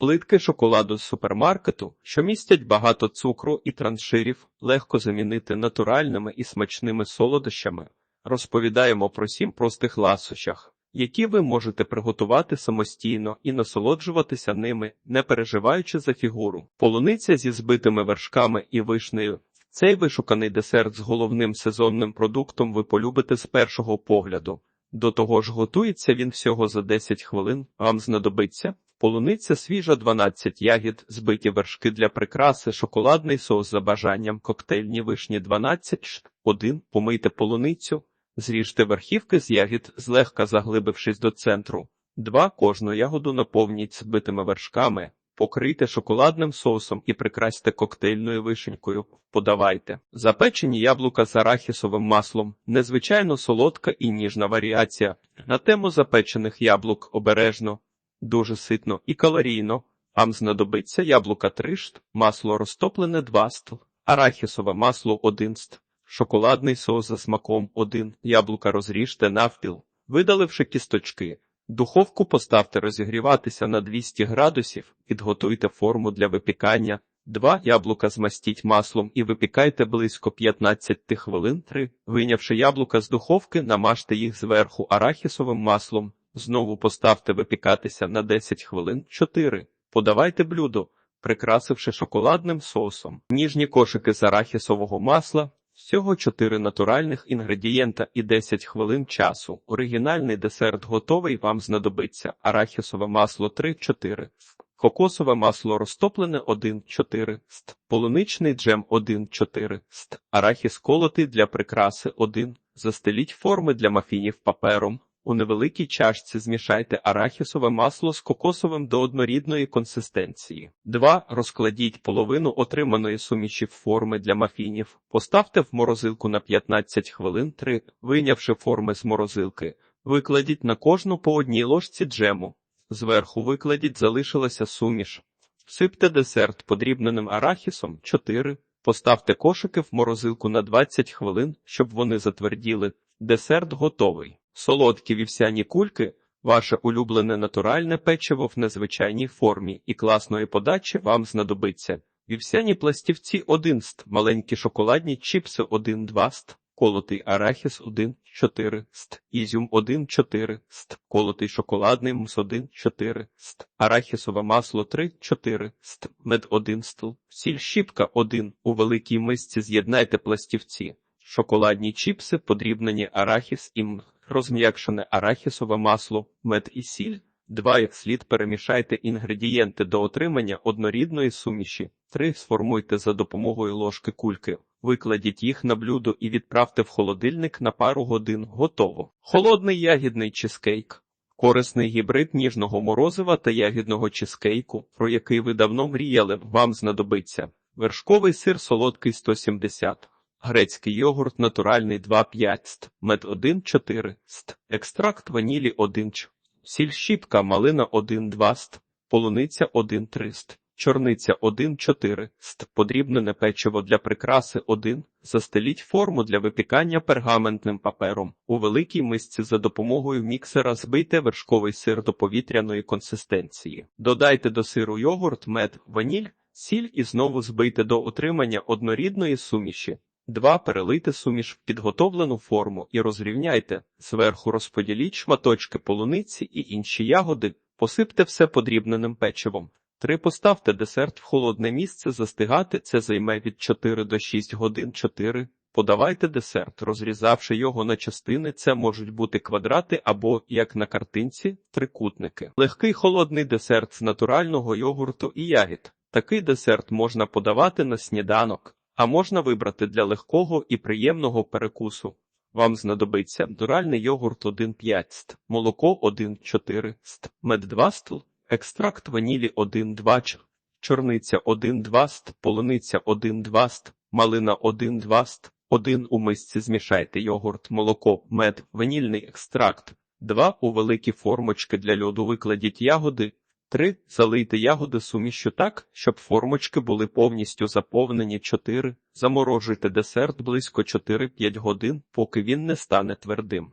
Плитки шоколаду з супермаркету, що містять багато цукру і транширів, легко замінити натуральними і смачними солодощами. Розповідаємо про сім простих ласощах, які ви можете приготувати самостійно і насолоджуватися ними, не переживаючи за фігуру. Полуниця зі збитими вершками і вишнею. Цей вишуканий десерт з головним сезонним продуктом ви полюбите з першого погляду. До того ж готується він всього за 10 хвилин, вам знадобиться полуниця свіжа 12 ягід, збиті вершки для прикраси, шоколадний соус за бажанням, коктейльні вишні 12 штук. 1. Помийте полуницю, зріжте верхівки з ягід, злегка заглибившись до центру. 2. Кожну ягоду наповніть збитими вершками, покрийте шоколадним соусом і прикрасьте коктейльною вишенькою. Подавайте. Запечені яблука з арахісовим маслом, незвичайно солодка і ніжна варіація. На тему запечених яблук обережно, дуже ситно і калорійно. Вам знадобиться яблука 3 шт, масло розтоплене 2 стл, арахісове масло 1 стл, шоколадний соус за смаком 1, яблука розріжте навпіл, видаливши кісточки. Духовку поставте розігріватися на 200 градусів, підготуйте форму для випікання. 2 яблука змастіть маслом і випікайте близько 15 хвилин. 3. Вийнявши яблука з духовки, намажте їх зверху арахісовим маслом. Знову поставте випікатися на 10 хвилин. 4. Подавайте блюдо, прикрасивши шоколадним соусом. Ніжні кошики з арахісового масла. Всього 4 натуральних інгредієнта і 10 хвилин часу. Оригінальний десерт готовий, вам знадобиться арахісове масло 3-4, кокосове масло розтоплене 1-4, ст, полуничний джем 1-4, ст, арахіс колотий для прикраси 1, застеліть форми для мафінів папером. У невеликій чашці змішайте арахісове масло з кокосовим до однорідної консистенції. 2. Розкладіть половину отриманої суміші в форми для мафінів. Поставте в морозилку на 15 хвилин 3. Вийнявши форми з морозилки, викладіть на кожну по одній ложці джему. Зверху викладіть залишилася суміш. Всипте десерт подрібненим арахісом 4. Поставте кошики в морозилку на 20 хвилин, щоб вони затверділи. Десерт готовий. Солодкі вівсяні кульки, ваше улюблене натуральне печиво в незвичайній формі і класної подачі вам знадобиться. Вівсяні пластівці 1 ст, маленькі шоколадні чіпси 1-2 ст, колотий арахіс 1-4 ст, ізюм 1-4 ст, колотий шоколадний мус 1-4 ст, арахісове масло 3-4 ст, мед 1 стл, сіль щіпка 1, у великій мисці з'єднайте пластівці, шоколадні чіпси, подрібнені арахіс і мх розм'якшене арахісове масло, мед і сіль. 2. Як слід перемішайте інгредієнти до отримання однорідної суміші. 3. Сформуйте за допомогою ложки кульки. Викладіть їх на блюдо і відправте в холодильник на пару годин. Готово. Холодний ягідний чизкейк. Корисний гібрид ніжного морозива та ягідного чизкейку, про який ви давно мріяли, вам знадобиться. Вершковий сир солодкий 170 грецький йогурт натуральний 2,5 ст, мед 1,4 ст, екстракт ванілі 1 ч, сіль щіпка малина 1,2 ст, полуниця 1,3 ст, чорниця 1,4 ст, подрібнене печиво для прикраси 1, застеліть форму для випікання пергаментним папером. У великій мисці за допомогою міксера збийте вершковий сир до повітряної консистенції. Додайте до сиру йогурт, мед, ваніль, сіль і знову збийте до отримання однорідної суміші. 2. Перелийте суміш в підготовлену форму і розрівняйте. Зверху розподіліть шматочки полуниці і інші ягоди, посипте все подрібненим печивом. 3. Поставте десерт в холодне місце застигати, це займе від 4 до 6 годин 4. Подавайте десерт, розрізавши його на частини, це можуть бути квадрати або, як на картинці, трикутники. Легкий холодний десерт з натурального йогурту і ягід. Такий десерт можна подавати на сніданок а можна вибрати для легкого і приємного перекусу. Вам знадобиться натуральний йогурт 1,5 ст, молоко 1,4 ст, мед 2 стл, екстракт ванілі 1,2 ч, чорниця 1,2 ст, полуниця 1,2 ст, малина 1,2 ст, 1 у мисці змішайте йогурт, молоко, мед, ванільний екстракт, 2 у великі формочки для льоду викладіть ягоди, 3. Залийте ягоди сумішю так, щоб формочки були повністю заповнені 4. Заморожуйте десерт близько 4-5 годин, поки він не стане твердим.